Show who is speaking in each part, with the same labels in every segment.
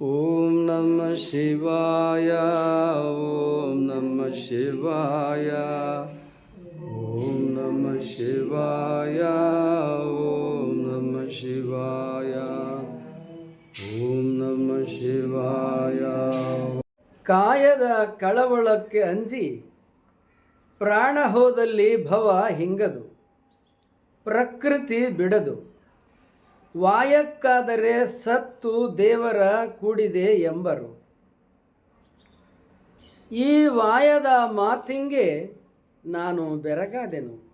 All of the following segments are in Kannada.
Speaker 1: ಓಂ ನಮ ಶಿವಾಯ, ಓಂ ನಮ ಶಿವಾಯ, ಓಂ ನಮ ಶಿವಾಯ, ಓಂ ನಮ ಶಿವಾಯ, ಓಂ ನಮ ಶಿವಾಯ. ಕಾಯದ ಕಳವಳಕ್ಕೆ ಅಂಜಿ, ಪ್ರಾಣ ಹೋದಲ್ಲಿ ಭವ ಹಿಂಗದು, ಪ್ರಕೃತಿ ಬಿಡದು. ವಾಯಕ್ಕಾದರೆ ಸತ್ತು ದೇವರ ಕೂಡಿದೆ ಎಂಬರು. ಈ ವಾಯದ ಮಾತಿಂಗೆ ನಾನು ಬೆರಗಾದೆನು.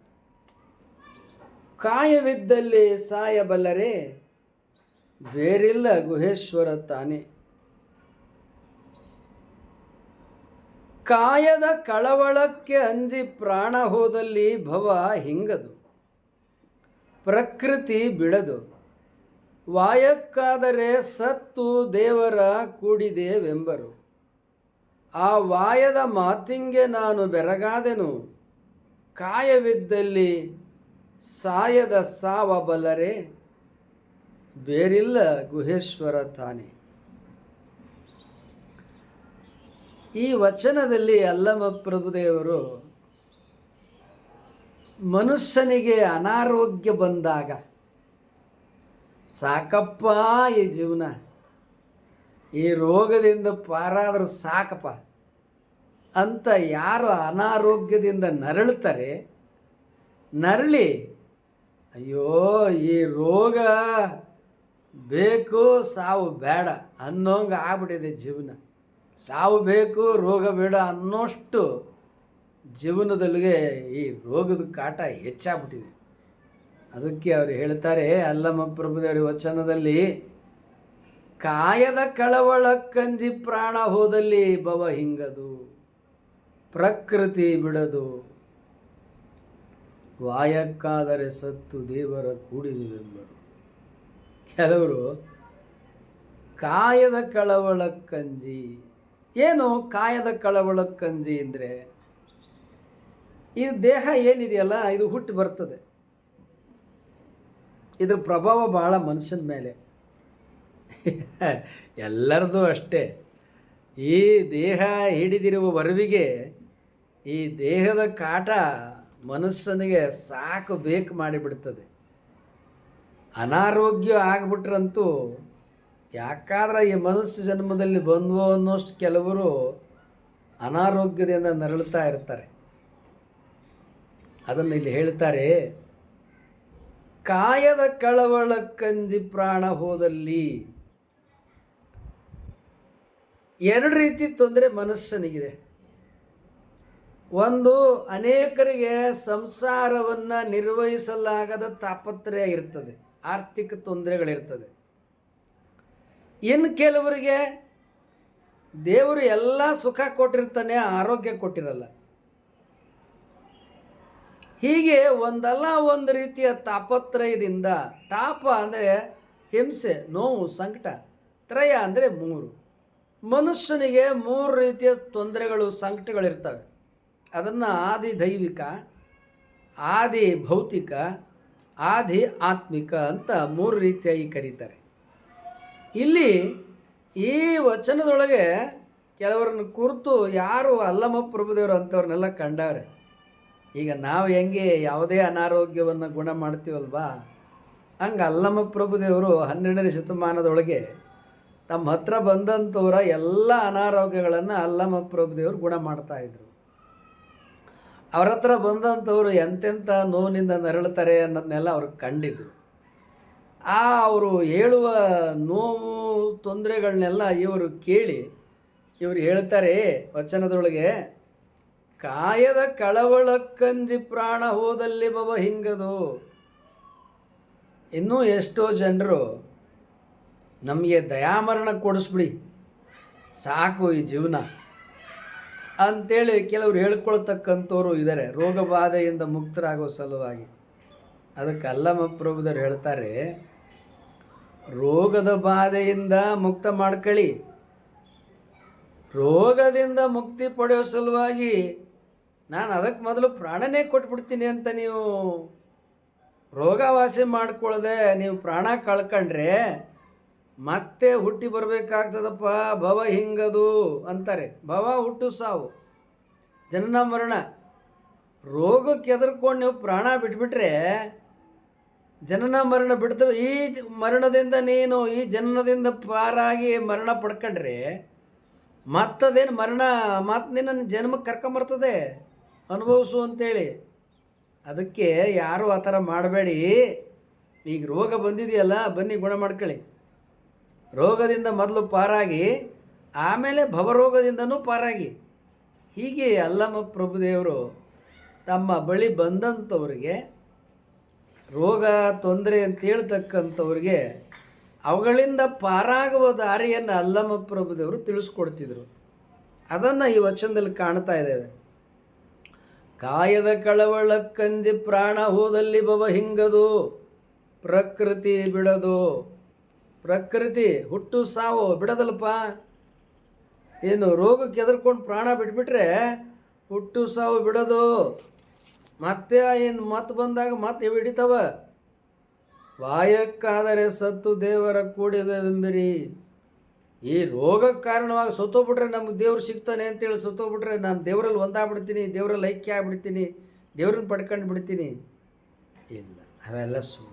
Speaker 1: ಕಾಯವಿದ್ದಲ್ಲಿ ಸಾಯಬಲ್ಲರೆ ಬೇರಿಲ್ಲ ಗುಹೇಶ್ವರ ತಾನೆ. ಕಾಯದ ಕಳವಳಕ್ಕೆ ಅಂಜಿ ಪ್ರಾಣ ಹೋದಲ್ಲಿ ಭವ ಹಿಂಗದು. ಪ್ರಕೃತಿ ಬಿಡದು. ವಾಯಕ್ಕಾದರೆ ಸತ್ತು ದೇವರ ಕೂಡಿದೆವೆಂಬರು. ಆ ವಾಯದ ಮಾತಿಂಗೆ ನಾನು ಬೆರಗಾದೆನು. ಕಾಯವಿದ್ದಲ್ಲಿ ಸಾಯದ ಸಾವ ಬಲ್ಲರೆ. ಬೇರಿಲ್ಲ ಗುಹೇಶ್ವರ ತಾನೆ. ಈ ವಚನದಲ್ಲಿ ಅಲ್ಲಮ ಪ್ರಭುದೇವರು ಮನುಷ್ಯನಿಗೆ ಅನಾರೋಗ್ಯ ಬಂದಾಗ ಸಾಕಪ್ಪ ಈ ಜೀವನ. ಈ ರೋಗದಿಂದ ಪಾರಾದ್ರೆ ಸಾಕಪ್ಪ. ಅಂತ ಯಾರು ಅನಾರೋಗ್ಯದಿಂದ ನರಳುತ್ತಾರೆ? ನರಳಿ, ಅಯ್ಯೋ, ಈ ರೋಗ ಬೇಕು, ಸಾವು ಬೇಡ ಅನ್ನೋಂಗೆ ಆಗ್ಬಿಟ್ಟಿದೆ ಜೀವನ. ಸಾವು ಬೇಕು, ರೋಗ ಬೇಡ ಅನ್ನೋಷ್ಟು ಜೀವನದಲ್ಲಿಗೆ ಈ ರೋಗದ ಕಾಟ ಹೆಚ್ಚಾಗ್ಬಿಟ್ಟಿದೆ. ಅದಕ್ಕೆ ಅವರು ಹೇಳ್ತಾರೆ, ಅಲ್ಲಮ್ಮ ಪ್ರಭುದೇವರ, ವಚನದಲ್ಲಿ, ಕಾಯದ ಕಳವಳ ಕಂಜಿ ಪ್ರಾಣ ಹೋದಲ್ಲಿ ಭವ ಹಿಂಗದು, ಪ್ರಕೃತಿ ಬಿಡದು. ವಾಯಕ್ಕಾದರೆ ಸತ್ತು ದೇವರ ಕೂಡಿದುವೆಂಬರು ಕೆಲವರು, ಕಾಯದ ಕಳವಳ ಕಂಜಿ, ಏನು ಕಾಯದ ಕಳವಳ ಕಂಜಿ ಅಂದರೆ, ಈ ದೇಹ ಏನಿದೆಯಲ್ಲ, ಇದು ಹುಟ್ಟು ಬರ್ತದೆ. ಇದ್ರ ಪ್ರಭಾವ ಬಹಳ ಮನುಷ್ಯನ ಮೇಲೆ. ಎಲ್ಲರದು ಅಷ್ಟೇ. ಈ ದೇಹ ಹಿಡಿದಿರುವ ವರವಿಗೆ ಈ ದೇಹದ ಕಾಟ ಮನುಷ್ಯನಿಗೆ ಸಾಕು ಬೇಕು ಮಾಡಿಬಿಡ್ತದೆ. ಅನಾರೋಗ್ಯ ಆಗಿಬಿಟ್ರಂತೂ ಯಾಕಾದ್ರೆ ಈ ಮನುಷ್ಯ ಜನ್ಮದಲ್ಲಿ ಬಂದ್ವೋ ಅನ್ನೋಷ್ಟು ಕೆಲವರು ಅನಾರೋಗ್ಯದಿಂದ ನರಳುತ್ತಾ ಇರ್ತಾರೆ. ಅದನ್ನು ಇಲ್ಲಿ ಹೇಳ್ತಾರೆ ಕಾಯದ ಕಳವಳ ಕಂಜಿ ಪ್ರಾಣ ಹೋದಲ್ಲಿ. ಎರಡು ರೀತಿ ತೊಂದರೆ ಮನುಷ್ಯನಿಗಿದೆ. ಒಂದು, ಅನೇಕರಿಗೆ ಸಂಸಾರವನ್ನು ನಿರ್ವಹಿಸಲಾಗದ ತಾಪತ್ರಯ ಇರ್ತದೆ, ಆರ್ಥಿಕ ತೊಂದರೆಗಳಿರ್ತದೆ. ಇನ್ನು ಕೆಲವರಿಗೆ ದೇವರು ಎಲ್ಲ ಸುಖ ಕೊಟ್ಟಿರ್ತಾನೆ, ಆರೋಗ್ಯ ಕೊಟ್ಟಿರಲ್ಲ. ಹೀಗೆ ಒಂದಲ್ಲ ಒಂದು ರೀತಿಯ ತಾಪತ್ರಯದಿಂದ ತಾಪ ಅಂದರೆ ಹಿಂಸೆ, ನೋವು, ಸಂಕಟ, ತ್ರಯ ಅಂದರೆ ಮೂರು. ಮನುಷ್ಯನಿಗೆ ಮೂರು ರೀತಿಯ ತೊಂದರೆಗಳು, ಸಂಕಟಗಳಿರ್ತವೆ. ಅದನ್ನು ಆದಿ ದೈವಿಕ ಆದಿ ಭೌತಿಕ ಆದಿ ಆತ್ಮಿಕ ಅಂತ ಮೂರು ರೀತಿಯಾಗಿ ಕರೀತಾರೆ. ಇಲ್ಲಿ ಈ ವಚನದೊಳಗೆ ಕೆಲವರನ್ನು ಕುರಿತು ಯಾರು ಅಲ್ಲಮ್ಮ ಪ್ರಭುದೇವರು ಅಂಥವ್ರನ್ನೆಲ್ಲ ಕಂಡವ್ರೆ ಈಗ ನಾವು ಹೆಂಗೆ ಯಾವುದೇ ಅನಾರೋಗ್ಯವನ್ನು ಗುಣ ಮಾಡ್ತೀವಲ್ವಾ? ಹಂಗೆ ಅಲ್ಲಮ್ಮ ಪ್ರಭುದೇವರು ಹನ್ನೆರಡನೇ ಶತಮಾನದೊಳಗೆ ತಮ್ಮ ಹತ್ರ ಬಂದಂಥವರ ಎಲ್ಲ ಅನಾರೋಗ್ಯಗಳನ್ನು ಅಲ್ಲಮ್ಮ ಪ್ರಭುದೇವರು ಗುಣ ಮಾಡ್ತಾಯಿದ್ರು ಅವ್ರ ಹತ್ರ ಬಂದಂಥವರು ಎಂತೆಂಥ ನೋವಿನಿಂದ ನರಳುತ್ತಾರೆ ಅನ್ನೋದನ್ನೆಲ್ಲ ಅವ್ರು ಕಂಡಿದ್ರು. ಆ ಅವರು ಹೇಳುವ ನೋವು ತೊಂದರೆಗಳನ್ನೆಲ್ಲ ಇವರು ಕೇಳಿ ಇವರು ಹೇಳ್ತಾರೆ, ವಚನದೊಳಗೆ ಕಾಯದ ಕಳವಳಕ್ಕಂಜಿ ಕಂಜಿ ಪ್ರಾಣ ಹೋದಲ್ಲಿ ಬವ ಹಿಂಗದು. ಇನ್ನೂ ಎಷ್ಟೋ ಜನರು ನಮಗೆ ದಯಾಮರಣ ಕೊಡಿಸ್ಬಿಡಿ. ಸಾಕು ಈ ಜೀವನ. ಅಂತೇಳಿ ಕೆಲವರು ಹೇಳ್ಕೊಳ್ತಕ್ಕಂಥವ್ರು ಇದ್ದಾರೆ ರೋಗ ಬಾಧೆಯಿಂದ ಮುಕ್ತರಾಗೋ ಸಲುವಾಗಿ. ಅದಕ್ಕೆ ಅಲ್ಲಮ್ಮ ಪ್ರಭುದರು ಹೇಳ್ತಾರೆ, ರೋಗದ ಬಾಧೆಯಿಂದ ಮುಕ್ತ ಮಾಡ್ಕೊಳ್ಳಿ ರೋಗದಿಂದ ಮುಕ್ತಿ ಪಡೆಯೋ ಸಲುವಾಗಿ ನಾನು ಅದಕ್ಕೆ ಮೊದಲು ಪ್ರಾಣನೇ ಕೊಟ್ಬಿಡ್ತೀನಿ ಅಂತ ನೀವು ರೋಗವಾಸಿ ಮಾಡ್ಕೊಳ್ಳದೆ ನೀವು ಪ್ರಾಣ ಕಳ್ಕೊಂಡ್ರೆ ಮತ್ತೆ ಹುಟ್ಟಿ ಬರಬೇಕಾಗ್ತದಪ್ಪ, ಭವ ಹಿಂಗದು ಅಂತಾರೆ. ಭವ ಹುಟ್ಟು ಸಾವು. ಜನನ ಮರಣ. ರೋಗಕ್ಕೆ ಎದುರ್ಕೊಂಡು ನೀವು ಪ್ರಾಣ ಬಿಟ್ಬಿಟ್ರೆ ಜನನ ಮರಣ ಬಿಡ್ತವೆ. ಈ ಮರಣದಿಂದ ನೀನು ಈ ಜನನದಿಂದ ಪಾರಾಗಿ ಮರಣ ಪಡ್ಕೊಂಡ್ರೆ ಮತ್ತದೇನು ಮರಣ ಮತ್ತೆ ನಿನ್ನ ಜನ್ಮಕ್ಕೆ ಕರ್ಕೊಂಬರ್ತದೆ? ಅನುಭವಿಸು ಅಂತೇಳಿ. ಅದಕ್ಕೆ ಯಾರು ಆ ಥರ ಮಾಡಬೇಡಿ. ಈಗ ರೋಗ ಬಂದಿದೆಯಲ್ಲ, ಬನ್ನಿ ಗುಣ ಮಾಡ್ಕೊಳ್ಳಿ. ರೋಗದಿಂದ ಮೊದಲು ಪಾರಾಗಿ, ಆಮೇಲೆ ಭವರೋಗದಿಂದನೂ ಪಾರಾಗಿ. ಹೀಗೆ ಅಲ್ಲಮ್ಮ ಪ್ರಭುದೇವರು ತಮ್ಮ ಬಳಿ ಬಂದಂಥವ್ರಿಗೆ, ರೋಗ, ತೊಂದರೆ ಅಂತ ಹೇಳ್ತಕ್ಕಂಥವ್ರಿಗೆ ಅವುಗಳಿಂದ ಪಾರಾಗುವ ದಾರಿಯನ್ನು ಅಲ್ಲಮ್ಮ ಪ್ರಭುದೇವರು ತಿಳಿಸ್ಕೊಡ್ತಿದ್ರು. ಅದನ್ನು ಈ ವಚನದಲ್ಲಿ ಕಾಣ್ತಾ ಇದ್ದೇವೆ. ಕಾಯದ ಕಳವಳ ಕಂಜಿ ಪ್ರಾಣ ಹೋದಲ್ಲಿ ಬವ ಹಿಂಗದು, ಪ್ರಕೃತಿ ಬಿಡದು. ಪ್ರಕೃತಿ ಹುಟ್ಟು ಸಾವು ಬಿಡದಲ್ಪ. ಏನು ರೋಗಕ್ಕೆ ಎದುರ್ಕೊಂಡು ಪ್ರಾಣ ಬಿಟ್ಬಿಟ್ರೆ ಹುಟ್ಟು ಸಾವು ಬಿಡೋದು. ಮತ್ತೆ ಏನು ಮತ್ತೆ ಬಂದಾಗ ಮತ್ತೆ ಹಿಡಿತಾವ? ವಾಯಕ್ಕಾದರೆ ಸತ್ತು ದೇವರ ಕೂಡಿವೆಂಬಿರಿ ಈ ರೋಗಕ್ಕೆ ಕಾರಣವಾಗಿ ಸತ್ತೋಗ್ಬಿಟ್ರೆ ನಮ್ಗೆ ದೇವ್ರು ಸಿಗ್ತಾನೆ ಅಂತೇಳಿ ಸತ್ತೋಗ್ಬಿಟ್ರೆ ನಾನು ದೇವರಲ್ಲಿ ಒಂದಾಗ್ಬಿಡ್ತೀನಿ, ದೇವರಲ್ಲಿ ಐಕ್ಯ ಆಗ್ಬಿಡ್ತೀನಿ, ದೇವ್ರನ್ನ ಪಡ್ಕೊಂಡು ಬಿಡ್ತೀನಿ. ಇಲ್ಲ, ಅವೆಲ್ಲ ಸುಳ್ಳು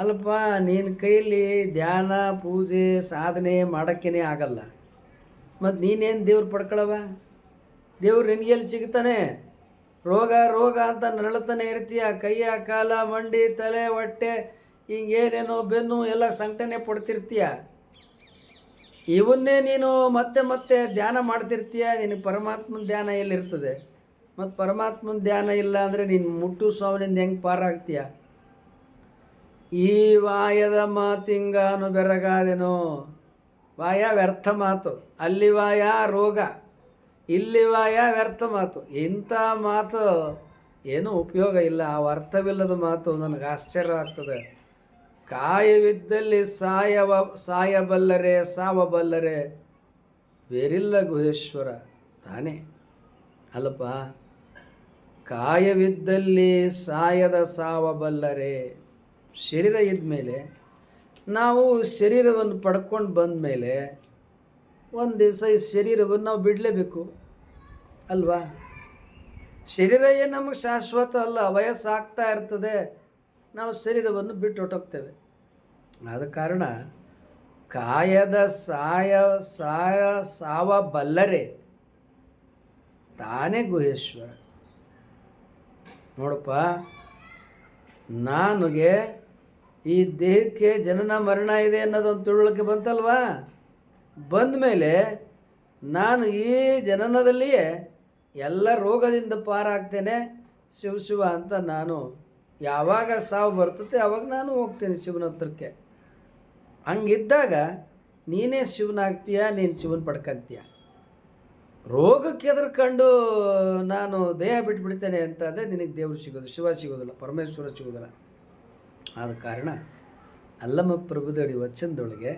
Speaker 1: ಅಲ್ಲಪ್ಪ ನಿನ್ನ ಕೈಯಲ್ಲಿ ಧ್ಯಾನ, ಪೂಜೆ, ಸಾಧನೆ ಮಾಡೋಕ್ಕೇನೆ ಆಗಲ್ಲ. ಮತ್ತು ನೀನೇನು ದೇವ್ರು ಪಡ್ಕೊಳವ? ದೇವ್ರು ನಿನಗೆಲ್ಲಿ ಸಿಗ್ತಾನೆ? ರೋಗ ರೋಗ ಅಂತ ನರಳತಾನೆ ಇರ್ತೀಯ? ಕೈಯ, ಕಾಲ, ಮಂಡಿ, ತಲೆ, ಹೊಟ್ಟೆ, ಹಿಂಗೇನೇನೋ ಬೆನ್ನು ಎಲ್ಲ ಸಂಕಟನೆ ಪಡ್ತಿರ್ತೀಯ? ಇವನ್ನೇ ನೀನು ಮತ್ತೆ ಮತ್ತೆ ಧ್ಯಾನ ಮಾಡ್ತಿರ್ತೀಯ? ನಿನಗೆ ಪರಮಾತ್ಮನ ಧ್ಯಾನ ಎಲ್ಲಿರ್ತದೆ? ಮತ್ತು ಪರಮಾತ್ಮನ ಧ್ಯಾನ ಇಲ್ಲ ಅಂದರೆ ನೀನು ಮುಟ್ಟು ಸಾವಿನಿಂದ ಹೆಂಗೆ ಪಾರಾಗ್ತೀಯ? ಈ ವಾಯದ ಮಾತಿಂಗಾನು ಬೆರಗಾದೆನೋ. ವಾಯ ವ್ಯರ್ಥ ಮಾತು. ಅಲ್ಲಿ ವಾಯ ರೋಗ. ಇಲ್ಲಿ ವಾಯ ವ್ಯರ್ಥ ಮಾತು. ಇಂಥ ಮಾತು ಏನೂ ಉಪಯೋಗ ಇಲ್ಲ. ಆ ಅರ್ಥವಿಲ್ಲದ ಮಾತು ನನಗೆ ಆಶ್ಚರ್ಯ ಆಗ್ತದೆ. ಕಾಯವಿದ್ದಲ್ಲಿ ಸಾಯವ, ಸಾಯಬಲ್ಲರೆ, ಸಾವಬಲ್ಲರೆ. ಬೇರಿಲ್ಲ ಗುಹೇಶ್ವರ, ತಾನೇ. ಅಲ್ಲಪ್ಪ, ಕಾಯವಿದ್ದಲ್ಲಿ ಸಾಯದ ಸಾವಬಲ್ಲರೆ. ಶರೀರ ಇದ್ಮೇಲೆ, ನಾವು ಶರೀರವನ್ನು ಪಡ್ಕೊಂಡು ಬಂದ ಮೇಲೆ ಒಂದು ದಿವಸ ಈ ಶರೀರವನ್ನು ನಾವು ಬಿಡಲೇಬೇಕು, ಅಲ್ವಾ? ಶರೀರ ಏನು ನಮಗೆ ಶಾಶ್ವತ ಅಲ್ಲ, ವಯಸ್ಸಾಗ್ತಾ ಇರ್ತದೆ. ನಾವು ಶರೀರವನ್ನು ಬಿಟ್ಟು ಹೊಟ್ಟೋಗ್ತೇವೆ ಆದ ಕಾರಣ ಕಾಯದ ಸಾಯ ಸಾಯ, ಸಾವ ಬಲ್ಲರೆ ತಾನೇ ಗುಹೇಶ್ವರ. ನೋಡಪ್ಪ, ನನಗೆ ಈ ದೇಹಕ್ಕೆ ಜನನ ಮರಣ ಇದೆ ಅನ್ನೋದೊಂದು ತಿಳುವಳಿಕೆ ಬಂತಲ್ವಾ? ಬಂದ ಮೇಲೆ ನಾನು ಈ ಜನನದಲ್ಲಿಯೇ ಎಲ್ಲ ರೋಗದಿಂದ ಪಾರಾಗ್ತೇನೆ ಶಿವ ಶಿವ ಅಂತ ನಾನು ಯಾವಾಗ ಸಾವು ಬರ್ತತೆ ಅವಾಗ ನಾನು ಹೋಗ್ತೇನೆ ಶಿವನ ಹತ್ರಕ್ಕೆ. ಹಂಗಿದ್ದಾಗ, ನೀನೇ ಶಿವನಾಗ್ತೀಯ, ನೀನು ಶಿವನ ಪಡ್ಕಂತೀಯ? ರೋಗಕ್ಕೆ ಎದುರ್ಕೊಂಡು ನಾನು ದೇಹ ಬಿಟ್ಬಿಡ್ತೇನೆ ಅಂತಂದರೆ ನಿನಗೆ ದೇವರು ಸಿಗೋದು ಶಿವ ಸಿಗೋದಿಲ್ಲ, ಪರಮೇಶ್ವರ ಸಿಗೋದಿಲ್ಲ. ಆದ ಕಾರಣ ಅಲ್ಲಮ್ಮ ಪ್ರಭುದೇವರಿ ವಚನದೊಳಗೆ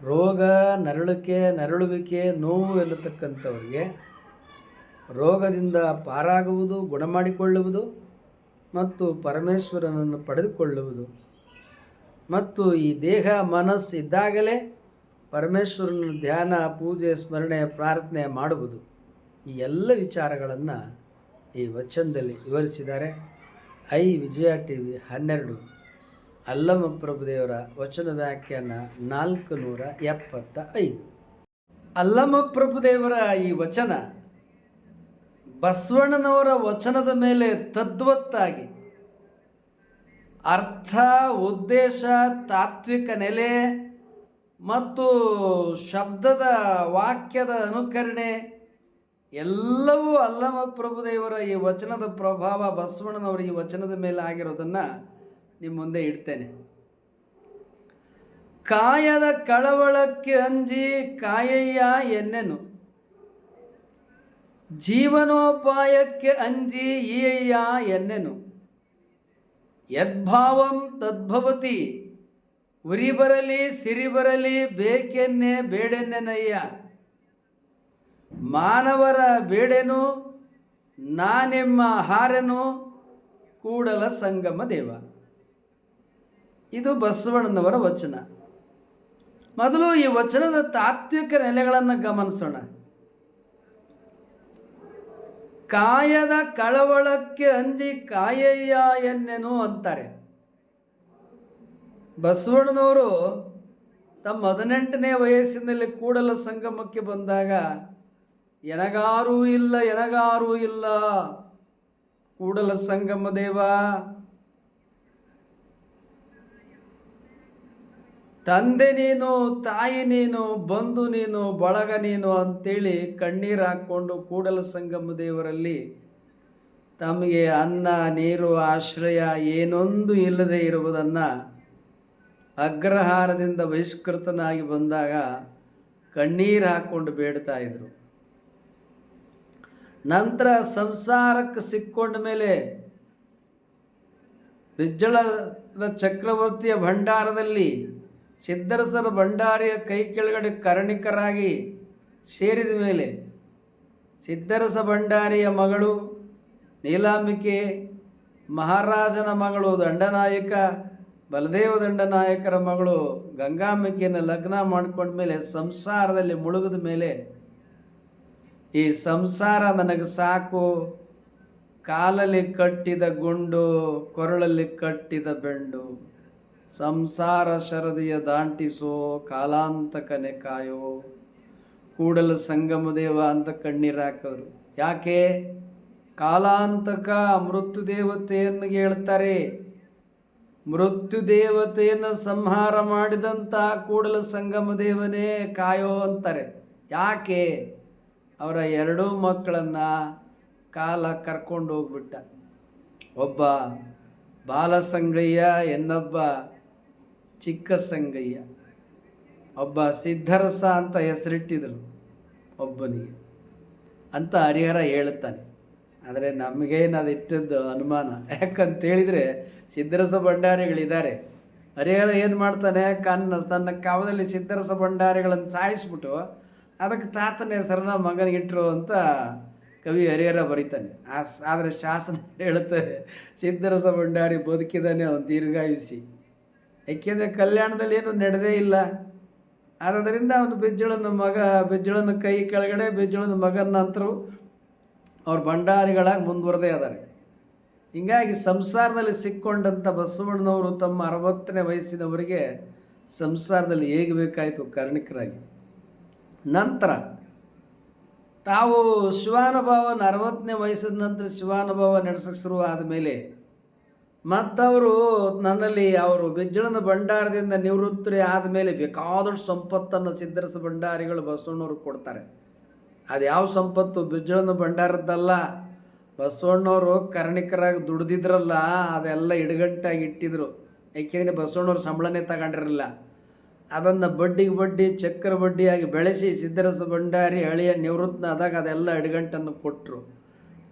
Speaker 1: ರೋಗ, ನರಳಿಕೆ, ನರಳುವಿಕೆ, ನೋವು ಎನ್ನುತಕ್ಕಂಥವ್ರಿಗೆ ರೋಗದಿಂದ ಪಾರಾಗುವುದು ಗುಣ ಮಾಡಿಕೊಳ್ಳುವುದು ಮತ್ತು ಪರಮೇಶ್ವರನನ್ನು ಪಡೆದುಕೊಳ್ಳುವುದು ಮತ್ತು ಈ ದೇಹ ಮನಸ್ಸು ಇದ್ದಾಗಲೇ ಪರಮೇಶ್ವರನ ಧ್ಯಾನ, ಪೂಜೆ, ಸ್ಮರಣೆ, ಪ್ರಾರ್ಥನೆ ಮಾಡುವುದು. ಈ ಎಲ್ಲ ವಿಚಾರಗಳನ್ನು ಈ ವಚನದಲ್ಲಿ ವಿವರಿಸಿದ್ದಾರೆ. ಐ ವಿಜಯ ಟಿ ವಿ ಹನ್ನೆರಡು. ಅಲ್ಲಮ ಪ್ರಭುದೇವರ ವಚನ ವ್ಯಾಖ್ಯಾನ ನಾಲ್ಕು ನೂರ ಎಪ್ಪತ್ತ ಐದು. ಅಲ್ಲಮ ಪ್ರಭುದೇವರ ಈ ವಚನ ಬಸವಣ್ಣನವರ ವಚನದ ಮೇಲೆ ತದ್ವತ್ತಾಗಿ ಅರ್ಥ, ಉದ್ದೇಶ, ತಾತ್ವಿಕ ನೆಲೆ ಮತ್ತು ಶಬ್ದದ ವಾಕ್ಯದ ಅನುಕರಣೆ ಎಲ್ಲವೂ ಅಲ್ಲಮ ಪ್ರಭುದೇವರ ಈ ವಚನದ ಪ್ರಭಾವ ಬಸವಣ್ಣನವರ ಈ ವಚನದ ಮೇಲೆ ಆಗಿರೋದನ್ನು ನಿಮ್ಮ ಮುಂದೆ ಇಡ್ತೇನೆ. ಕಾಯದ ಕಳವಳಕ್ಕೆ ಅಂಜಿ ಕಾಯಯ್ಯ ಎನ್ನೆನು. ಜೀವನೋಪಾಯಕ್ಕೆ ಅಂಜಿ ಈಯಯ್ಯ ಎನ್ನೆನು. ಯದ್ಭಾವಂ ತದ್ಭವತಿ. ಉರಿ ಬರಲಿ, ಸಿರಿ ಬರಲಿ, ಬೇಕೆನ್ನೆ ಬೇಡೆನ್ನೆನಯ್ಯ ಮಾನವರ ಬೇಡೆನು, ನಾನೆಮ್ಮ ಹಾರೆನು, ಕೂಡಲ ಸಂಗಮ ದೇವ. ಇದು ಬಸವಣ್ಣನವರ ವಚನ. ಮೊದಲು ಈ ವಚನದ ತಾತ್ವಿಕ ನೆಲೆಗಳನ್ನು ಗಮನಿಸೋಣ. ಕಾಯದ ಕಳವಳಕ್ಕೆ ಅಂಜಿ ಕಾಯಯ್ಯ ಎನ್ನೆನು ಅಂತಾರೆ. ಬಸವಣ್ಣನವರು ತಮ್ಮ ಹದಿನೆಂಟನೇ ವಯಸ್ಸಿನಲ್ಲಿ ಕೂಡಲ ಸಂಗಮಕ್ಕೆ ಬಂದಾಗ, ಎನಗಾರೂ ಇಲ್ಲ ಎನಗಾರೂ ಇಲ್ಲ, ಕೂಡಲ ಸಂಗಮ ದೇವ ತಂದೆ ನೀನು, ತಾಯಿ ನೀನು, ಬಂಧು ನೀನು, ಬಳಗ ನೀನು ಅಂತೇಳಿ ಕಣ್ಣೀರು ಹಾಕ್ಕೊಂಡು ಕೂಡಲ ಸಂಗಮ ದೇವರಲ್ಲಿ ತಮಗೆ ಅನ್ನ, ನೀರು, ಆಶ್ರಯ ಏನೊಂದು ಇಲ್ಲದೆ ಇರುವುದನ್ನು ಅಗ್ರಹಾರದಿಂದ ಬಹಿಷ್ಕೃತನಾಗಿ ಬಂದಾಗ ಕಣ್ಣೀರು ಹಾಕ್ಕೊಂಡು ಬೇಡ್ತಾ ಇದ್ರು. ನಂತರ ಸಂಸಾರಕ್ಕೆ ಸಿಕ್ಕೊಂಡ ಮೇಲೆ ಬಿಜ್ಜಳದ ಚಕ್ರವರ್ತಿಯ ಭಂಡಾರದಲ್ಲಿ ಸಿದ್ಧರಸರ ಭಂಡಾರಿಯ ಕೈ ಕೆಳಗಡೆ ಕರ್ಣಿಕರಾಗಿ ಸೇರಿದ ಮೇಲೆ ಸಿದ್ಧರಸ ಭಂಡಾರಿಯ ಮಗಳು ನೀಲಾಂಬಿಕೆ, ಮಹಾರಾಜನ ಮಗಳು ದಂಡನಾಯಕ, ಬಲದೇವ ದಂಡನಾಯಕರ ಮಗಳು ಗಂಗಾಂಬಿಕೆಯನ್ನು ಲಗ್ನ ಮಾಡಿಕೊಂಡ ಮೇಲೆ ಸಂಸಾರದಲ್ಲಿ ಮುಳುಗಿದ ಮೇಲೆ ಈ ಸಂಸಾರ ನನಗೆ ಸಾಕು. ಕಾಲಲ್ಲಿ ಕಟ್ಟಿದ ಗುಂಡು, ಕೊರಳಲ್ಲಿ ಕಟ್ಟಿದ ಬೆಂಡು. ಸಂಸಾರ ಶರದಿಯ ದಾಂಟಿಸೋ ಕಾಲಾಂತಕನೆ ಕಾಯೋ ಕೂಡಲ ಸಂಗಮದೇವ ಅಂತ ಕಣ್ಣೀರಾಕವರು ಯಾಕೆ? ಕಾಲಾಂತಕ ಮೃತ್ಯು ದೇವತೆಯನ್ನು ಹೇಳ್ತಾರೆ. ಮೃತ್ಯು ದೇವತೆಯನ್ನು ಸಂಹಾರ ಮಾಡಿದಂಥ ಕೂಡಲ ಸಂಗಮ ದೇವನೇ ಕಾಯೋ ಅಂತಾರೆ. ಯಾಕೆ? ಅವರ ಎರಡೂ ಮಕ್ಕಳನ್ನು ಕಾಲ ಕರ್ಕೊಂಡು ಹೋಗ್ಬಿಟ್ಟ ಒಬ್ಬ ಬಾಲಸಂಗಯ್ಯ ಇನ್ನೊಬ್ಬ ಚಿಕ್ಕ ಸಂಗಯ್ಯ. ಒಬ್ಬ ಸಿದ್ಧರಸ ಅಂತ ಹೆಸರಿಟ್ಟಿದ್ರು ಒಬ್ಬನಿಗೆ. ಅಂತ ಹರಿಹರ ಹೇಳುತ್ತಾನೆ. ಆದರೆ ನಮಗೇನು ಅದು ಇಟ್ಟದ್ದು ಅನುಮಾನ? ಯಾಕಂತೇಳಿದರೆ ಸಿದ್ಧರಸ ಭಂಡಾರಿಗಳಿದ್ದಾರೆ. ಹರಿಹರ ಏನು ಮಾಡ್ತಾನೆ? ಕನ್ನ ತನ್ನ ಕಾವದಲ್ಲಿ ಸಿದ್ಧರಸ ಭಂಡಾರಿಗಳನ್ನು ಸಾಯಿಸ್ಬಿಟ್ಟು ಅದಕ್ಕೆ ತಾತನ ಹೆಸರನ್ನ ಮಗನಿಗಿಟ್ರು ಅಂತ ಕವಿ ಹರಿಹರ ಬರೀತಾನೆ. ಆ ಆದರೆ ಶಾಸನ ಹೇಳುತ್ತೆ, ಸಿದ್ಧರಸ ಭಂಡಾರಿ ಬದುಕಿದ್ದಾನೆ ಅವನು ದೀರ್ಘಾಯುಷಿ. ಏಕೆಂದರೆ ಕಲ್ಯಾಣದಲ್ಲಿ ಏನು ನಡೆದೇ ಇಲ್ಲ. ಆದ್ದರಿಂದ ಅವನು ಬೆಜ್ಜಳನ ಮಗ, ಬೆಜ್ಜಳನ ಕೈ ಕೆಳಗಡೆ ಬೆಜ್ಜಳನ ಮಗನ ನಂತರೂ ಅವ್ರ ಭಂಡಾರಿಗಳಾಗಿ ಮುಂದುವರೆದೇ ಅದಾರೆ ಹೀಗಾಗಿ ಸಂಸಾರದಲ್ಲಿ ಸಿಕ್ಕೊಂಡಂಥ ಬಸವಣ್ಣನವರು ತಮ್ಮ ಅರವತ್ತನೇ ವಯಸ್ಸಿನವರಿಗೆ ಸಂಸಾರದಲ್ಲಿ ಹೇಗೆ ಬೇಕಾಯಿತು ಕರ್ಣಿಕರಾಗಿ. ನಂತರ ತಾವು ಶಿವಾನುಭವನ ಅರವತ್ತನೇ ವಯಸ್ಸಿದ ನಂತರ ಶಿವಾನುಭವ ನಡೆಸಕ್ಕೆ ಶುರು ಆದಮೇಲೆ ಮತ್ತವರು ನನ್ನಲ್ಲಿ ಅವರು ಬಿಜ್ಜಳನ ಭಂಡಾರದಿಂದ ನಿವೃತ್ತಿ ಆದಮೇಲೆ ಬೇಕಾದಷ್ಟು ಸಂಪತ್ತನ್ನು ಸಿದ್ಧರಿಸ ಭಂಡಾರಿಗಳು ಬಸವಣ್ಣವ್ರಿಗೆ ಕೊಡ್ತಾರೆ. ಅದು ಯಾವ ಸಂಪತ್ತು? ಬಿಜ್ಜಳನ ಭಂಡಾರದ್ದಲ್ಲ. ಬಸವಣ್ಣವರು ಕರ್ಣಿಕರಾಗಿ ದುಡ್ದಿದ್ರಲ್ಲ, ಅದೆಲ್ಲ ಇಡಗಂಟಾಗಿ ಇಟ್ಟಿದ್ರು. ಏಕೆಂದರೆ ಬಸವಣ್ಣವ್ರು ಸಂಬಳನೇ ತಗೊಂಡಿರಲಿಲ್ಲ. ಅದನ್ನು ಬಡ್ಡಿಗೆ ಬಡ್ಡಿ, ಚಕ್ರ ಬಡ್ಡಿಯಾಗಿ ಬೆಳೆಸಿ ಸಿದ್ಧರಸ ಭಂಡಾರಿ, ಹಳೆಯ ನಿವೃತ್ತನಾದಾಗ ಅದೆಲ್ಲ ಇಡಗಂಟನ್ನು ಕೊಟ್ಟರು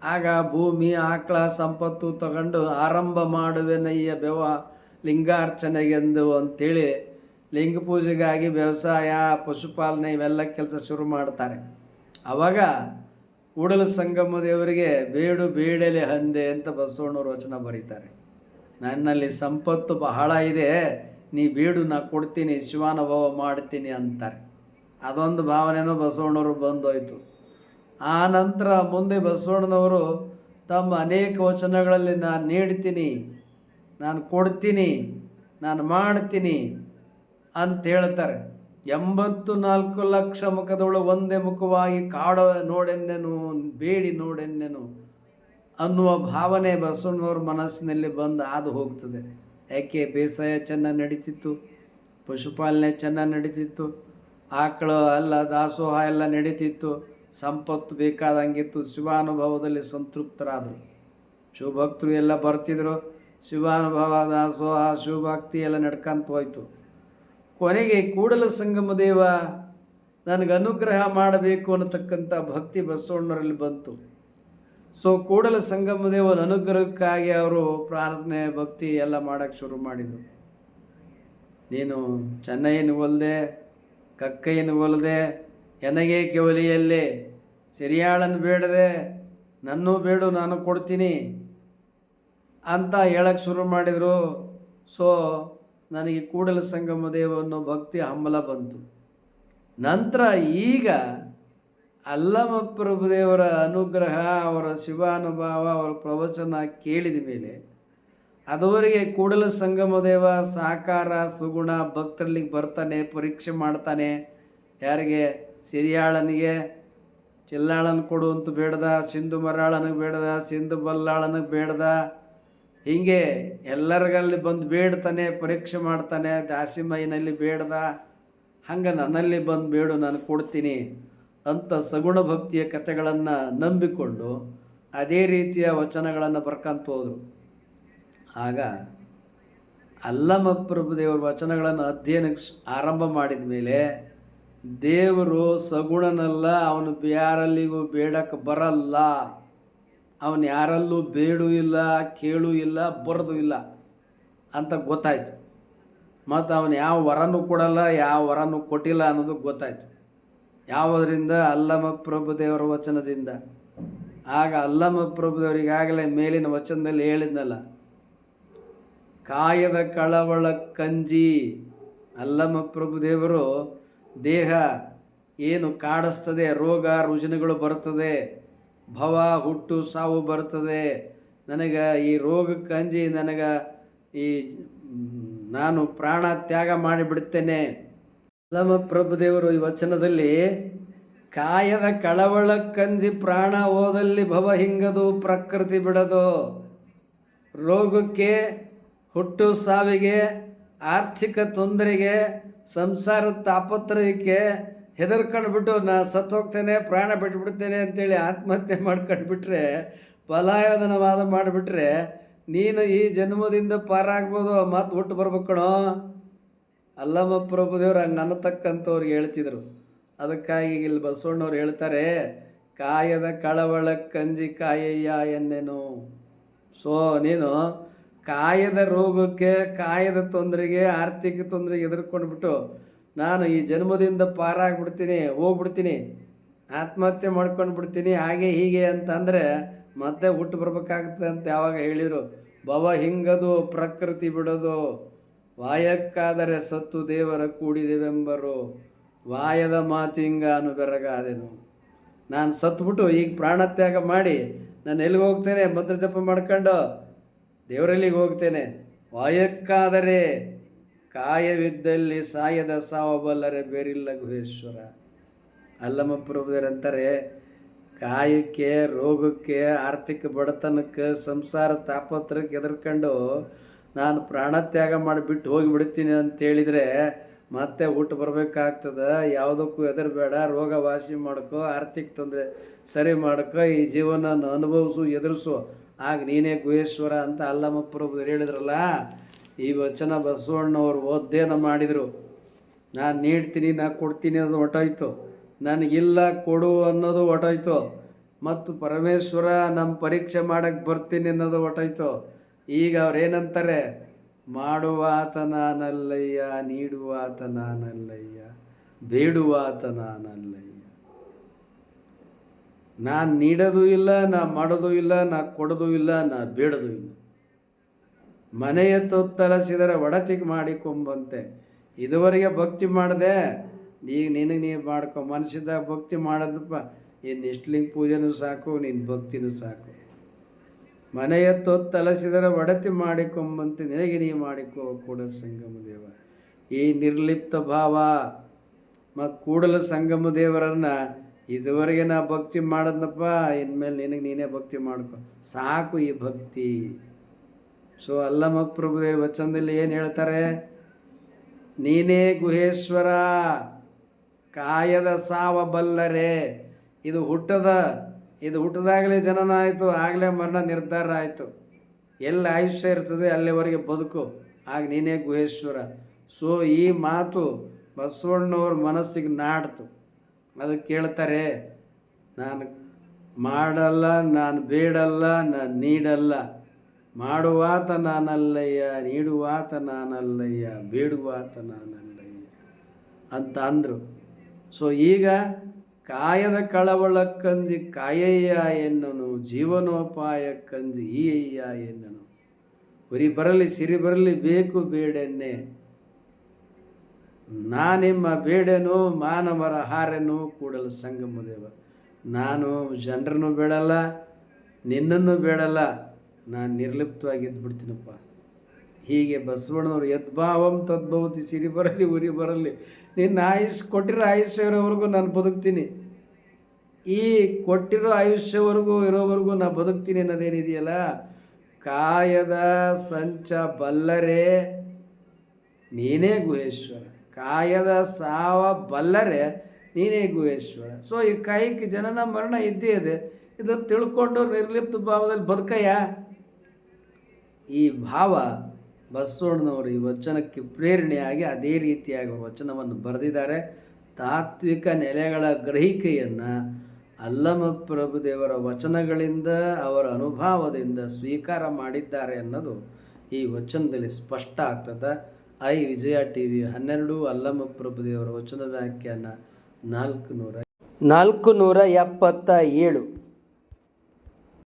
Speaker 1: ಆಗ ಭೂಮಿ, ಆಕಳ ಸಂಪತ್ತು ತಗೊಂಡು ಆರಂಭ ಮಾಡುವೆನಯ್ಯ ಬೆವ ಲಿಂಗಾರ್ಚನೆಗೆಂದು ಅಂತೇಳಿ ಲಿಂಗ ಪೂಜೆಗಾಗಿ ವ್ಯವಸಾಯ, ಪಶುಪಾಲನೆ ಇವೆಲ್ಲ ಕೆಲಸ ಶುರು ಮಾಡ್ತಾರೆ. ಆವಾಗ ಕೂಡಲ ಸಂಗಮ ದೇವರಿಗೆ ಬೇಡು ಬೇಡಲೆ ಹಂದೆ ಅಂತ ಬಸವಣ್ಣವ್ರು ವಚನ ಬರೀತಾರೆ. ನನ್ನಲ್ಲಿ ಸಂಪತ್ತು ಬಹಳ ಇದೆ, ನೀ ಬೇಡು, ನಾ ಕೊಡ್ತೀನಿ, ಶಿವಾನುಭವ ಮಾಡ್ತೀನಿ ಅಂತಾರೆ. ಅದೊಂದು ಭಾವನೆನೂ ಬಸವಣ್ಣವರು ಬಂದೋಯ್ತು. ಆ ನಂತರ ಮುಂದೆ ಬಸವಣ್ಣನವರು ತಮ್ಮ ಅನೇಕ ವಚನಗಳಲ್ಲಿ, ನಾನು ನೀಡ್ತೀನಿ, ನಾನು ಕೊಡ್ತೀನಿ, ನಾನು ಮಾಡ್ತೀನಿ ಅಂತ ಹೇಳ್ತಾರೆ. ಎಂಬತ್ತು ನಾಲ್ಕು ಲಕ್ಷ ಮುಖದವಳು ಒಂದೇ ಮುಖವಾಗಿ, ಕಾಡ ನೋಡೆನ್ನೆನು, ಬೇಡಿ ನೋಡೆನ್ನೆನು ಅನ್ನುವ ಭಾವನೆ ಬಸವಣ್ಣವ್ರ ಮನಸ್ಸಿನಲ್ಲಿ ಬಂದು ಹಾದು ಹೋಗ್ತದೆ. ಯಾಕೆ? ಬೇಸಾಯ ಚೆನ್ನಾಗಿ ನಡೀತಿತ್ತು, ಪಶುಪಾಲನೆ ಚೆನ್ನಾಗಿ ನಡೀತಿತ್ತು, ಆಕಳು ಎಲ್ಲ, ದಾಸೋಹ ಎಲ್ಲ ನಡೀತಿತ್ತು. ಸಂಪತ್ತು ಬೇಕಾದಂಗಿತ್ತು ಶಿವಾನುಭವದಲ್ಲಿ ಸಂತೃಪ್ತರಾದರು. ಶಿವಭಕ್ತರು ಎಲ್ಲ ಬರ್ತಿದ್ರು. ಶಿವಾನುಭವ, ದಾಸೋಹ, ಶಿವಭಕ್ತಿ ಎಲ್ಲ ನಡ್ಕಂತ ಹೋಯ್ತು. ಕೊನೆಗೆ ಕೂಡಲ ಸಂಗಮ ದೇವ ನನಗೆ ಅನುಗ್ರಹ ಮಾಡಬೇಕು ಅನ್ನತಕ್ಕಂಥ ಭಕ್ತಿ ಬಸವಣ್ಣರಲ್ಲಿ ಬಂತು. ಸೊ, ಕೂಡಲ ಸಂಗಮ ದೇವನ ಅನುಗ್ರಹಕ್ಕಾಗಿ ಅವರು ಪ್ರಾರ್ಥನೆ, ಭಕ್ತಿ ಎಲ್ಲ ಮಾಡೋಕ್ಕೆ ಶುರು ಮಾಡಿದರು. ನೀನು ಚೆನ್ನೈನ ಒಲ್ದೆ ಕಕ್ಕೈನ ಒಲ್ದೆ ಎನಗೇಕೆ ಒಲಿಯಲ್ಲೇ ಸಿರಿಯಾಳನ್ನು ಬೇಡದೆ ನನ್ನೂ ಬೇಡು, ನಾನು ಕೊಡ್ತೀನಿ ಅಂತ ಹೇಳಕ್ಕೆ ಶುರು ಮಾಡಿದರು. ಸೊ, ನನಗೆ ಕೂಡಲ ಸಂಗಮ ದೇವ ಅನ್ನೋ ಭಕ್ತಿ ಹಂಬಲ ಬಂತು. ನಂತರ ಈಗ ಅಲ್ಲಮ ಪ್ರಭುದೇವರ ಅನುಗ್ರಹ, ಅವರ ಶಿವಾನುಭಾವ, ಅವರ ಪ್ರವಚನ ಕೇಳಿದ ಮೇಲೆ ಅದುವರೆಗೆ ಕೂಡಲ ಸಂಗಮ ದೇವ ಸಾಕಾರ, ಸುಗುಣ ಭಕ್ತರಲ್ಲಿಗೆ ಬರ್ತಾನೆ, ಪರೀಕ್ಷೆ ಮಾಡ್ತಾನೆ. ಯಾರಿಗೆ? ಸಿರಿಯಾಳನಿಗೆ ಚಿಲ್ಲಾಳನ ಕೊಡು ಅಂತ ಬೇಡದ, ಸಿಂಧು ಮರಾಳನಿಗೆ ಬೇಡದ, ಸಿಂಧು ಬಲ್ಲಾಳನಿಗೆ ಬೇಡದ. ಹೀಗೆ ಎಲ್ಲರಿಗಲ್ಲಿ ಬಂದು ಬೇಡ್ತಾನೆ, ಪರೀಕ್ಷೆ ಮಾಡ್ತಾನೆ ದಾಸಿಮೈನಲ್ಲಿ ಬೇಡದ. ಹಂಗೆ ನನ್ನಲ್ಲಿ ಬಂದು ಬೇಡು, ನಾನು ಕೊಡ್ತೀನಿ ಅಂತ ಸಗುಣ ಭಕ್ತಿಯ ಕಥೆಗಳನ್ನು ನಂಬಿಕೊಂಡು ಅದೇ ರೀತಿಯ ವಚನಗಳನ್ನು ಬರ್ಕಂತ ಹೋದರು. ಆಗ ಅಲ್ಲಮ ಪ್ರಭುದೇವರ ವಚನಗಳನ್ನು ಅಧ್ಯಯನಕ್ಕೆ ಸ್- ಆರಂಭ ಮಾಡಿದ ಮೇಲೆ ದೇವರು ಸಗುಣನಲ್ಲ, ಅವನು ಯಾರಲ್ಲಿಗೂ ಬೇಡಕ್ಕೆ ಬರಲ್ಲ. ಅವನು ಯಾರಲ್ಲೂ ಬೇಡೂ ಇಲ್ಲ, ಕೇಳೂ ಇಲ್ಲ, ಬರೋದು ಇಲ್ಲ ಅಂತ ಗೊತ್ತಾಯ್ತು. ಮತ್ತು ಅವನು ಯಾವ ವರನೂ ಕೊಡಲ್ಲ, ಯಾವ ವರನೂ ಕೊಟ್ಟಿಲ್ಲ ಅನ್ನೋದು ಗೊತ್ತಾಯ್ತು. ಯಾವುದರಿಂದ? ಅಲ್ಲಮ ಪ್ರಭುದೇವರ ವಚನದಿಂದ. ಆಗ ಅಲ್ಲಮ ಪ್ರಭುದೇವರಿಗಾಗಲೇ ಮೇಲಿನ ವಚನದಲ್ಲಿ ಹೇಳಿದ್ನಲ್ಲ, ಕಾಯದ ಕಳವಳ ಕಂಜಿ. ಅಲ್ಲಮ ಪ್ರಭುದೇವರು ದೇಹ ಏನು ಕಾಡಿಸ್ತದೆ, ರೋಗ ರುಜಿನಗಳು ಬರ್ತದೆ ಭವ, ಹುಟ್ಟು, ಸಾವು ಬರ್ತದೆ ನನಗೆ ಈ ರೋಗ ಕಂಜಿ ನನಗೆ ಈ ನಾನು ಪ್ರಾಣ ತ್ಯಾಗ ಮಾಡಿಬಿಡ್ತೇನೆ. ಅಲ್ಲಮ ಪ್ರಭುದೇವರು ಈ ವಚನದಲ್ಲಿ ಕಾಯದ ಕಂಜಿ ಪ್ರಾಣ ಓದಲ್ಲಿ ಭವ ಹಿಂಗದು, ಪ್ರಕೃತಿ ಬಿಡದು. ರೋಗಕ್ಕೆ, ಹುಟ್ಟು, ಸಾವಿಗೆ, ಆರ್ಥಿಕ ತೊಂದರೆಗೆ ಸಂಸಾರ ತಾಪತ್ರಯಕ್ಕೆ ಹೆದರ್ಕೊಂಡ್ಬಿಟ್ಟು ನಾ ಸತ್ತೋಗ್ತೇನೆ ಪ್ರಾಣ ಬಿಟ್ಬಿಡ್ತೇನೆ ಅಂತೇಳಿ ಆತ್ಮಹತ್ಯೆ ಮಾಡ್ಕೊಂಡ್ಬಿಟ್ರೆ ಪಲಾಯದನವಾದ ಮಾಡಿಬಿಟ್ರೆ, ನೀನು ಈ ಜನ್ಮದಿಂದ ಪಾರಾಗ್ಬೋದು ಮತ್ತೆ ಹುಟ್ಟು ಕಣೋ. ಅಲ್ಲಮ್ಮ ಪ್ರಭುದೇವ್ರು ಹಂಗೆ ಅನ್ನತಕ್ಕಂಥವ್ರಿಗೆ ಹೇಳ್ತಿದ್ರು. ಅದಕ್ಕಾಗಿ ಇಲ್ಲಿ ಬಸವಣ್ಣವ್ರು ಹೇಳ್ತಾರೆ, ಕಾಯದ ಕಳವಳ ಕಂಜಿ ಕಾಯಯ್ಯ ಎನ್ನೇನು ಸೋ, ನೀನು ಕಾಯದ ರೋಗಕ್ಕೆ, ಕಾಯದ ತೊಂದರೆಗೆ, ಆರ್ಥಿಕ ತೊಂದರೆಗೆ ಎದುರ್ಕೊಂಡ್ಬಿಟ್ಟು ನಾನು ಈ ಜನ್ಮದಿಂದ ಪಾರಾಗ್ಬಿಡ್ತೀನಿ, ಹೋಗ್ಬಿಡ್ತೀನಿ, ಆತ್ಮಹತ್ಯೆ ಮಾಡ್ಕೊಂಡು ಬಿಡ್ತೀನಿ ಹಾಗೆ ಹೀಗೆ ಅಂತಂದರೆ ಮತ್ತೆ ಹುಟ್ಟು ಬರ್ಬೇಕಾಗುತ್ತೆ ಅಂತ ಯಾವಾಗ ಹೇಳಿದರು. ಭವ ಹಿಂಗದು, ಪ್ರಕೃತಿ ಬಿಡೋದು, ವಾಯಕ್ಕಾದರೆ ಸತ್ತು ದೇವರ ಕೂಡಿದೆವೆಂಬರು, ವಾಯದ ಮಾತಿಂಗ ಬೆರಗಾದೆನು ನಾನು ಸತ್ಬಿಟ್ಟು ಈಗ ಪ್ರಾಣತ್ಯಾಗ ಮಾಡಿ, ನಾನು ಎಲ್ಲಿಗೆ ಹೋಗ್ತೇನೆ ಮಂತ್ರ ಜಪ ಮಾಡ್ಕೊಂಡು ದೇವರಲ್ಲಿಗೆ ಹೋಗ್ತೇನೆ. ವಾಯಕ್ಕಾದರೆ ಕಾಯವಿದ್ದಲ್ಲಿ ಸಾಯದ ಸಾವಬಲ್ಲರೆ ಬೇರಿಲ್ಲ ಗುಹೇಶ್ವರ. ಅಲ್ಲಮ್ಮ ಪ್ರಭುದರಂತಾರೆ, ಕಾಯಕ್ಕೆ, ರೋಗಕ್ಕೆ, ಆರ್ಥಿಕ ಬಡತನಕ್ಕೆ, ಸಂಸಾರ ತಾಪತ್ರಕ್ಕೆ ಎದುರ್ಕೊಂಡು ನಾನು ಪ್ರಾಣತ್ಯಾಗ ಮಾಡಿಬಿಟ್ಟು ಹೋಗಿಬಿಡ್ತೀನಿ ಅಂತೇಳಿದರೆ ಮತ್ತೆ ಊಟ ಬರಬೇಕಾಗ್ತದೆ? ಯಾವುದಕ್ಕೂ ಎದುರಬೇಡ ರೋಗ ವಾಸಿ ಮಾಡ್ಕೋ, ಆರ್ಥಿಕ ತೊಂದರೆ ಸರಿ ಮಾಡ್ಕೋ, ಈ ಜೀವನವನ್ನು ಅನುಭವಿಸು, ಎದುರಿಸು. ಆಗ ನೀನೇ ಗುಹೇಶ್ವರ ಅಂತ ಅಲ್ಲಮ್ಮ ಪ್ರಭುದರು ಹೇಳಿದ್ರಲ್ಲ, ಈ ವಚನ ಬಸವಣ್ಣವ್ರು ಓದ್ದೇನ ಮಾಡಿದರು. ನಾನು ನೀಡ್ತೀನಿ ನಾ ಕೊಡ್ತೀನಿ ಅನ್ನೋದು ಹೊಟ್ಟೋಯ್ತು ನನಗಿಲ್ಲ ಕೊಡು ಅನ್ನೋದು ಹೊಟ್ಟೋಯ್ತು ಮತ್ತು ಪರಮೇಶ್ವರ ನಮ್ಮ ಪರೀಕ್ಷೆ ಮಾಡೋಕ್ಕೆ ಬರ್ತೀನಿ ಅನ್ನೋದು ಹೊಟ್ಟೋಯ್ತು ಈಗ ಅವ್ರೇನಂತಾರೆ? ಮಾಡುವಾತ ನಾನಲ್ಲಯ್ಯ, ನೀಡುವಾತ ನಾನಲ್ಲಯ್ಯ, ಬೇಡುವಾತ ನಾನಲ್ಲಯ್ಯ. ನಾನು ನೀಡೋದು ಇಲ್ಲ, ನಾ ಮಾಡೋದು ಇಲ್ಲ, ನಾ ಕೊಡೋದು ಇಲ್ಲ, ನಾ ಬೇಡೋದು ಇಲ್ಲ. ಮನೆಯ ತೊತ್ತಲಸಿದರೆ ಒಡತಿಗೆ ಮಾಡಿಕೊಂಬಂತೆ. ಇದುವರೆಗೆ ಭಕ್ತಿ ಮಾಡಿದೆ, ಈಗ ನಿನಗೆ ನೀನು ಮಾಡ್ಕೊ ಮನಸ್ಸಿದ್ದಾಗ ಭಕ್ತಿ ಮಾಡೋದಪ್ಪ. ಇನ್ನು ಇಷ್ಟಲಿಂಗ ಪೂಜೆನೂ ಸಾಕು ನಿನ್ನ ಭಕ್ತಿನೂ ಸಾಕು. ಮನೆಯ ತೊತ್ತಲಸಿದರೆ ಒಡತಿ ಮಾಡಿಕೊಂಬಂತೆ, ನಿನಗೆ ನೀ ಮಾಡಿಕೋ ಕೂಡ ಸಂಗಮ ದೇವ. ಈ ನಿರ್ಲಿಪ್ತ ಭಾವ ಮತ್ತು ಕೂಡಲ ಸಂಗಮ ದೇವರನ್ನು ಇದುವರೆಗೆ ನಾ ಭಕ್ತಿ ಮಾಡಿದ್ನಪ್ಪ, ಇನ್ಮೇಲೆ ನಿನಗೆ ನೀನೇ ಭಕ್ತಿ ಮಾಡ್ಕೊ. ಸಾಕು ಈ ಭಕ್ತಿ. ಸೊ ಅಲ್ಲಮ ಪ್ರಭುದೇವ ವಚನದಲ್ಲಿ ಏನು ಹೇಳ್ತಾರೆ? ನೀನೇ ಗುಹೇಶ್ವರ, ಕಾಯದ ಸಾವ ಬಲ್ಲರೆ. ಇದು ಹುಟ್ಟದ, ಇದು ಹುಟ್ಟದಾಗಲೇ ಜನನ ಆಯಿತು ಆಗಲೇ ಮರಣ ನಿರ್ಧಾರ ಆಯಿತು. ಎಲ್ಲಿ ಆಯುಷ್ಯ ಇರ್ತದೆ ಅಲ್ಲಿವರೆಗೆ ಬದುಕು. ಆಗ ನೀನೇ ಗುಹೇಶ್ವರ. ಸೊ ಈ ಮಾತು ಬಸವಣ್ಣವ್ರ ಮನಸ್ಸಿಗೆ ನಾಡ್ತು. ಅದಕ್ಕೆ ಕೇಳ್ತಾರೆ, ನಾನು ಮಾಡಲ್ಲ, ನಾನು ಬೇಡಲ್ಲ, ನಾನು ನೀಡಲ್ಲ. ಮಾಡುವಾತ ನಾನಲ್ಲಯ್ಯ, ನೀಡುವಾತ ನಾನಲ್ಲಯ್ಯ, ಬೇಡುವಾತ ನಾನಲ್ಲಯ್ಯ ಅಂತ ಅಂದರು. ಸೊ ಈಗ ಕಾಯದ ಕಳವಳ ಕಂಜಿ, ಕಾಯಯ್ಯ ಎನ್ನನು, ಜೀವನೋಪಾಯ ಕಂಜಿ ಈಯ್ಯ ಎನ್ನನು. ಉರಿ ಬರಲಿ, ಸಿರಿ ಬರಲಿ, ಬೇಕು ಬೇಡೆನ್ನೆ. ನಾನಿಮ್ಮ ಬೇಡೇನು, ಮಾನವರ ಹಾರೆನು ಕೂಡಲು ಸಂಗಮದೇವ ನಾನು ಜನರನ್ನು ಬೇಡಲ್ಲ, ನಿನ್ನನ್ನು ಬೇಡಲ್ಲ, ನಾನು ನಿರ್ಲಿಪ್ತವಾಗಿ ಬಿಡ್ತೀನಪ್ಪ ಹೀಗೆ ಬಸವಣ್ಣನವರು ಯದ್ಭಾವಂ ತದ್ಭವತಿ ಸಿರಿ ಬರಲಿ, ಉರಿ ಬರಲಿ, ನಿನ್ನ ಆಯುಷ್ ಕೊಟ್ಟಿರೋ ಆಯುಷ್ಯ ಇರೋವರೆಗೂ ನಾನು ಬದುಕ್ತೀನಿ. ಈ ಕೊಟ್ಟಿರೋ ಆಯುಷ್ಯವರೆಗೂ ಇರೋವರೆಗೂ ನಾನು ಬದುಕ್ತೀನಿ ಅನ್ನೋದೇನಿದೆಯಲ್ಲ, ಕಾಯದ ಸಂಚ ಬಲ್ಲರೆ ನೀನೇ ಗುಹೇಶ್ವರ. ಕಾಯದ ಸಾವ ಬಲ್ಲರೆ ನೀನೇ ಗುಹೇಶ್ವರ. ಸೊ ಈ ಕಾಯಕ್ಕೆ ಜನನ ಮರಣ ಇದ್ದೇ ಇದೆ. ಇದು ತಿಳ್ಕೊಂಡು ನಿರ್ಲಿಪ್ತ ಭಾವದಲ್ಲಿ ಬದುಕಯ್ಯ. ಈ ಭಾವ ಬಸವಣ್ಣನವರು ಈ ವಚನಕ್ಕೆ ಪ್ರೇರಣೆಯಾಗಿ ಅದೇ ರೀತಿಯಾಗಿ ವಚನವನ್ನು ಬರೆದಿದ್ದಾರೆ. ತಾತ್ವಿಕ ನೆಲೆಗಳ ಗ್ರಹಿಕೆಯನ್ನು ಅಲ್ಲಮ ಪ್ರಭುದೇವರ ವಚನಗಳಿಂದ ಅವರ ಅನುಭವದಿಂದ ಸ್ವೀಕಾರ ಮಾಡಿದ್ದಾರೆ ಅನ್ನೋದು ಈ ವಚನದಲ್ಲಿ ಸ್ಪಷ್ಟ ಆಗ್ತದೆ. ಐ ವಿಜಯ ಟಿ ವಿ ಹನ್ನೆರಡು ಅಲ್ಲಮ ಪ್ರಭುದೇವರ ವಚನ ವ್ಯಾಖ್ಯಾನ ನಾಲ್ಕು ನೂರ ನಾಲ್ಕು ನೂರ ಎಪ್ಪತ್ತ ಏಳು.